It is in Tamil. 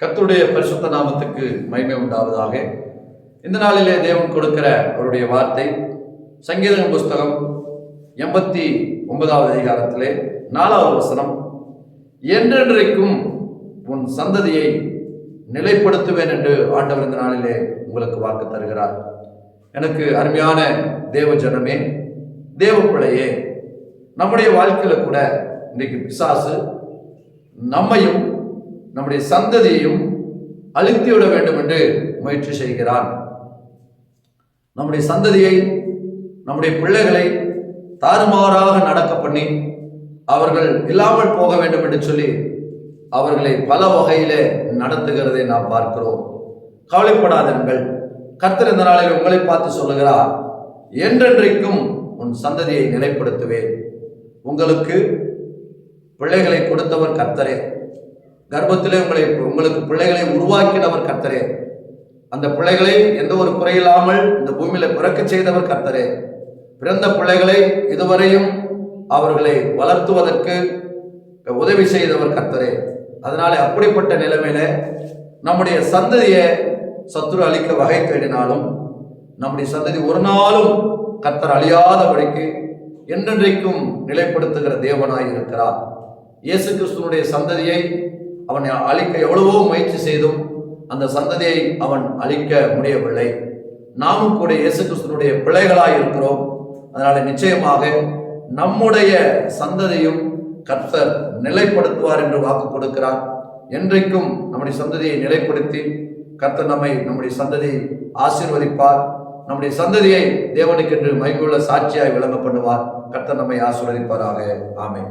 கத்துடைய பரிசுத்த நாமத்துக்கு மகிமை உண்டாவதாக. இந்த நாளிலே தேவன் கொடுக்கிற அவருடைய வார்த்தை சங்கீதம் புஸ்தகம் எண்பத்தி ஒன்பதாவது அதிகாரத்திலே நாலாவது வசனம் என்றென்றைக்கும் உன் சந்ததியை நிலைப்படுத்துவேன் என்று ஆண்டவர் இந்த நாளிலே உங்களுக்கு வாக்கு தருகிறார். எனக்கு அருமையான தேவ ஜனமே தேவ பிள்ளையே நம்முடைய வாழ்க்கையில் கூட இன்றைக்கு பிசாசு நம்மையும் நம்முடைய சந்ததியையும் அழுத்திவிட வேண்டும் என்று முயற்சி செய்கிறான் நம்முடைய சந்ததியை நம்முடைய பிள்ளைகளை தாறுமாறாக நடக்க பண்ணி அவர்கள் இல்லாமல் போக வேண்டும் என்று சொல்லி அவர்களை பல வகையிலே நடத்துகிறதை நாம் பார்க்கிறோம். கவலைப்படாதீர்கள் கர்த்தர் இந்த நாளில் உங்களை பார்த்து சொல்லுகிறார் என்றென்றைக்கும் உன் சந்ததியை நிலைப்படுத்துவேன். உங்களுக்கு பிள்ளைகளை கொடுத்தவர் கர்த்தரே. கர்ப்பத்திலே உங்களை உங்களுக்கு பிள்ளைகளை உருவாக்கினவர் கர்த்தரே. அந்த பிள்ளைகளை எந்த ஒரு குறையில்லாமல் இந்த பூமியில பிறக்க செய்தவர் கர்த்தரே. பிறந்த பிள்ளைகளை இதுவரையும் அவர்களை வளர்த்துவதற்கு உதவி செய்தவர் கர்த்தரே. அதனால அப்படிப்பட்ட நிலைமையில நம்முடைய சந்ததியை சத்துரு அழிக்க வகை தேடினாலும் நம்முடைய சந்ததி ஒரு நாளும் கர்த்தர் அழியாதபடிக்கு என்றென்றைக்கும் நிலைப்படுத்துகிற தேவனாய் இருக்கிறார். இயேசு கிறிஸ்துவனுடைய சந்ததியை அவனை அழிக்க எவ்வளவோ முயற்சி செய்தும் அந்த சந்ததியை அவன் அழிக்க முடியவில்லை. நாமும் கூட இயேசு கிறிஸ்தனுடைய பிள்ளைகளாக இருக்கிறோம். அதனால நிச்சயமாக நம்முடைய சந்ததியும் கர்த்தர் நிலைப்படுத்துவார் என்று வாக்கு கொடுக்கிறார். என்றைக்கும் நம்முடைய சந்ததியை நிலைப்படுத்தி கர்த்தர் நம்மை நம்முடைய சந்ததியை ஆசீர்வதிப்பார். நம்முடைய சந்ததியை தேவனுக்கென்று மைகுள்ள சாட்சியாய் விளங்க பண்ணுவார். கர்த்தர் நம்மை ஆசீர்வதிப்பாராக. ஆமை